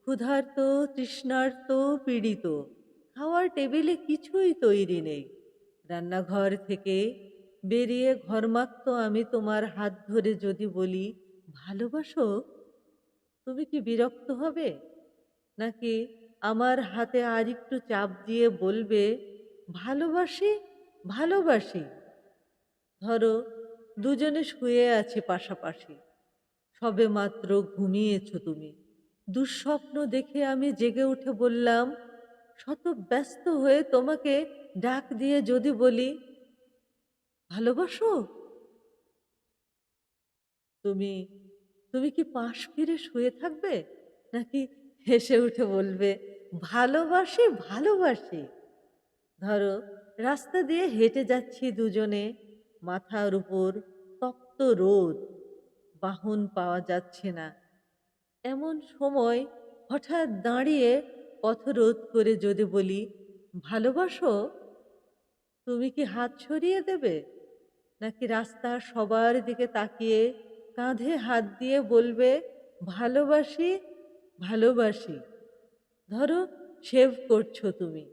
ক্ষুধার্ত, তৃষ্ণার্ত, পীড়িত। খাওয়ার টেবিলে কিছুই তৈরি নেই। রান্নাঘর থেকে বেরিয়ে ঘরমাক্ত আমি তোমার হাত ধরে যদি বলি, ভালোবাসো? তুমি কি বিরক্ত হবে? নাকি আমার হাতে আর একটু চাপ দিয়ে বলবে, ভালোবাসি ভালোবাসি ধরো, দুজনে শুয়ে আছি পাশাপাশি। সবে মাত্র ঘুমিয়েছ তুমি। দুঃস্বপ্ন দেখে আমি জেগে উঠে বললাম, শত ব্যস্ত হয়ে তোমাকে ডাক দিয়ে যদি বলি, ভালোবাসো? তুমি তুমি কি পাশ ফিরে শুয়ে থাকবে, নাকি হেসে উঠে বলবে, ভালোবাসি ভালোবাসি? ধরো, রাস্তা দিয়ে হেঁটে যাচ্ছি দুজনে, মাথার উপর তপ্ত রোদ, বাহন পাওয়া যাচ্ছে না এমন সময় হঠাৎ দাঁড়িয়ে পথরোধ করে যদি বলি, ভালোবাসো? তুমি কি হাত সরিয়ে দেবে? নাকি রাস্তার সবার দিকে তাকিয়ে কাঁধে হাত দিয়ে বলবে, ভালোবাসি ভালোবাসি। ধরো শেভ করছ তুমি,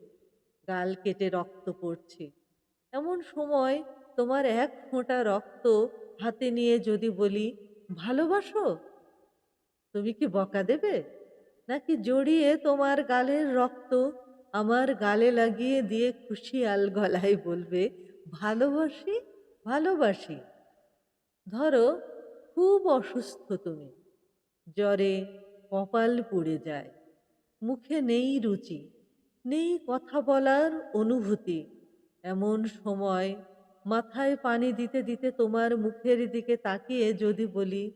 গাল কেটে রক্ত পড়ছে এমন সময় তোমার এক ফোঁটা রক্ত হাতে নিয়ে যদি বলি, ভালোবাসো? তুমি কি বকা দেবে? নাকি জড়িয়ে তোমার গালের রক্ত আমার গালে লাগিয়ে দিয়ে খুশি আল গলায় বলবে, ভালোবাসি ভালোবাসি। ধরো, খুব অসুস্থ তুমি। জ্বরে কপাল পুড়ে যায়। মুখে নেই রুচি, নেই কথা বলার অনুভূতি। এমন সময় মাথায় পানি দিতে দিতে তোমার মুখের দিকে তাকিয়ে যদি বলি,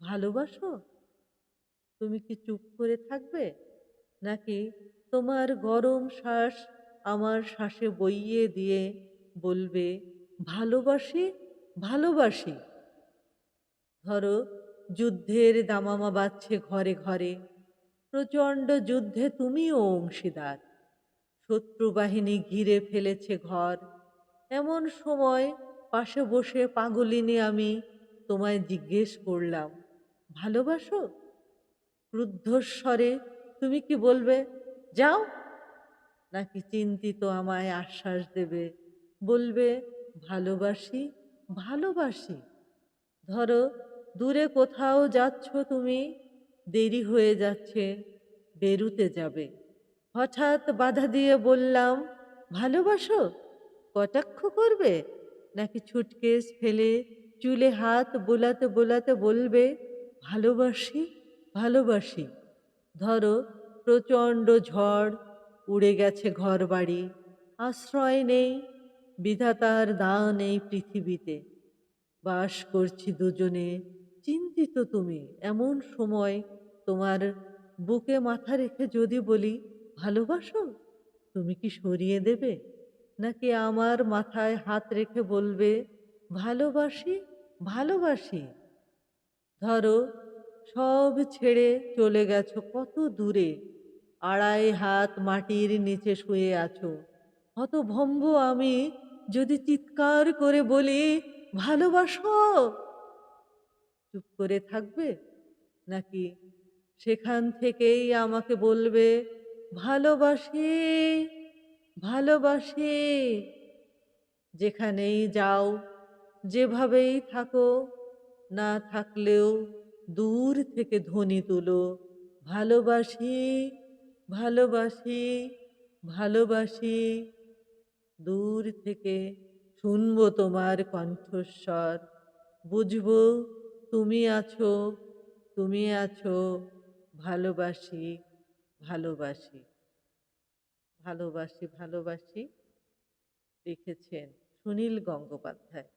ভালোবাসো? তুমি কি চুপ করে থাকবে? নাকি তোমার গরম শ্বাস আমার শ্বাসে বইয়ে দিয়ে বলবে, ভালোবাসি ভালোবাসি ধরো, যুদ্ধের দামামা বাজছে ঘরে ঘরে। প্রচণ্ড যুদ্ধে তুমিও অংশীদার। শত্রু বাহিনী ঘিরে ফেলেছে ঘর। এমন সময় পাশে বসে পাগলিনী আমি তোমায় জিজ্ঞেস করলাম, ভালোবাসো? ক্রুদ্ধস্বরে তুমি কি বলবে? যাও। নাকি চিন্তিত আমায় আশ্বাস দেবে? বলবে, ভালোবাসি ভালোবাসি। ধরো, দূরে কোথাও যাচ্ছ তুমি, দেরি হয়ে যাচ্ছে, বেরুতে যাবে। হঠাৎ বাধা দিয়ে বললাম, ভালোবাসো? কটাক্ষ করবে? নাকি ছুটকেস ফেলে, চুলে হাত বোলাতে বোলাতে বলবে, ভালোবাসি? ভালোবাসি। ধরো, প্রচণ্ড ঝড়, উড়ে গেছে ঘর বাড়ি আশ্রয় নেই, বিধাতার দান এই পৃথিবীতে। বাস করছি দুজনে, চিন্তিত তুমি, এমন সময় তোমার বুকে মাথা রেখে যদি বলি, ভালোবাসো? তুমি কি সরিয়ে দেবে? নাকি আমার মাথায় হাত রেখে বলবে, ভালোবাসি ভালোবাসি? ধরো সব ছেড়ে চলে গেছো কত দূরে? আড়াই হাত মাটির নিচে শুয়ে আছো। হতভম্ব আমি যদি চিৎকার করে বলি, ভালোবাসো? চুপ করে থাকবে? নাকি সেখান থেকেই আমাকে বলবে, ভালোবাসি ভালোবাসি। যেখানেই যাও, যেভাবেই থাকো, না থাকলেও দূর থেকে ধ্বনি তুলো। ভালোবাসি ভালোবাসি ভালোবাসি। দূর থেকে শুনব তোমার কণ্ঠস্বর। বুঝব তুমি আছো তুমি আছো। ভালোবাসি ভালোবাসি। ভালোবাসি ভালোবাসি লিখেছেন সুনীল গঙ্গোপাধ্যায়।